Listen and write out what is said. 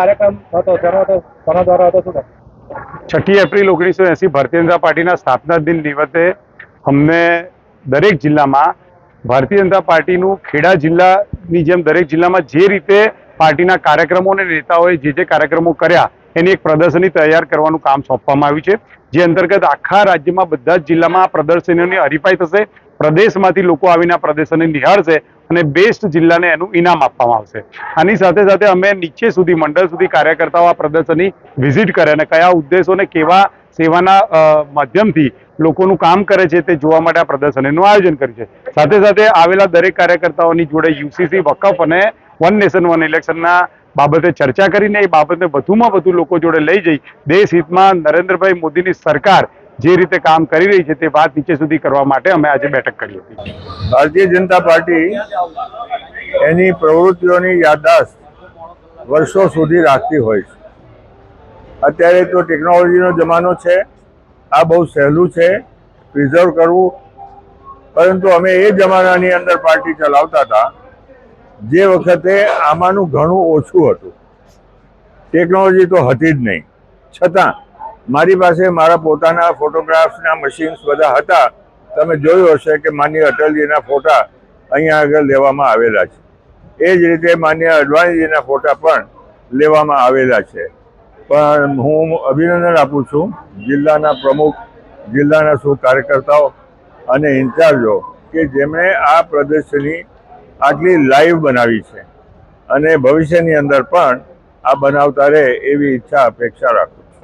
કાર્યક્રમ હતો જેનો હતો કોના દ્વારા હતો, શું છઠ્ઠી એપ્રિલ ઓગણીસો એંસી ભારતીય જનતા પાર્ટીના સ્થાપના દિન નિમિત્તે અમને દરેક જિલ્લામાં ભારતીય જનતા પાર્ટીનું ખેડા જિલ્લાની જેમ દરેક જિલ્લામાં જે રીતે પાર્ટીના કાર્યક્રમો અને નેતાઓએ જે જે કાર્યક્રમો કર્યા, એની એક પ્રદર્શની તૈયાર કરવાનું કામ સોંપવામાં આવ્યું છે, જે અંતર્ગત આખા રાજ્યમાં બધા જ જિલ્લામાં આ પ્રદર્શનીઓની હરીફાઈ થશે પ્રદેશમાંથી લોકો આવીને આ પ્રદર્શનને નિહાળશે અને બેસ્ટ જિલ્લાને એનું ઇનામ આપવામાં આવશે. આની સાથે સાથે અમે નીચે સુધી, મંડળ સુધી કાર્યકર્તાઓ આ પ્રદર્શનની વિઝિટ કરે અને કયા ઉદ્દેશો અને કેવા સેવાના માધ્યમથી લોકોનું કામ કરે છે તે જોવા માટે આ પ્રદર્શનનું આયોજન કર્યું છે. સાથે સાથે આવેલા દરેક કાર્યકર્તાઓની જોડે યુસીસી વકફ અને વન નેશન વન ઇલેક્શનના બાબતે ચર્ચા કરીને એ બાબતને વધુમાં વધુ લોકો જોડે લઈ જઈ દેશ હિતમાં નરેન્દ્રભાઈ મોદીની સરકાર જે રીતે કામ કરી રહી છે તે વાત નીચે સુધી કરવા માટે અમે આજે બેઠક કરી હતી. ભારતીય જનતા પાર્ટી એની પ્રવૃત્તિઓની યાદદાસ્ત વર્ષો સુધી રાખતી હોય છે. અત્યારે તો ટેકનોલોજીનો જમાનો છે, આ બહુ સહેલું છે, પ્રિઝર્વ કરવું. પરંતુ અમે એ જમાનાની અંદર પાર્ટી ચલાવતા હતા, જે વખતે આમાંનું ઘણું ઓછું હતું. ટેકનોલોજી તો હતી જ નહીં. છતાં મારી પાસે મારા પોતાના ફોટોગ્રાફ્સના મશીન્સ બધા હતા. તમે જોયું હશે કે માન્ય અટલજીના ફોટા અહીંયા આગળ લેવામાં આવેલા છે. એ જ રીતે માન્ય અડવાણીજીના ફોટા પણ લેવામાં આવેલા છે. પણ હું અભિનંદન આપું છું જિલ્લાના પ્રમુખ, જિલ્લાના સૌ કાર્યકર્તાઓ અને ઇન્ચાર્જો કે જેમણે આ પ્રદર્શની આટલી લાઈવ બનાવી છે. અને ભવિષ્યની અંદર પણ આ બનાવતા રહે એવી ઈચ્છા, અપેક્ષા રાખું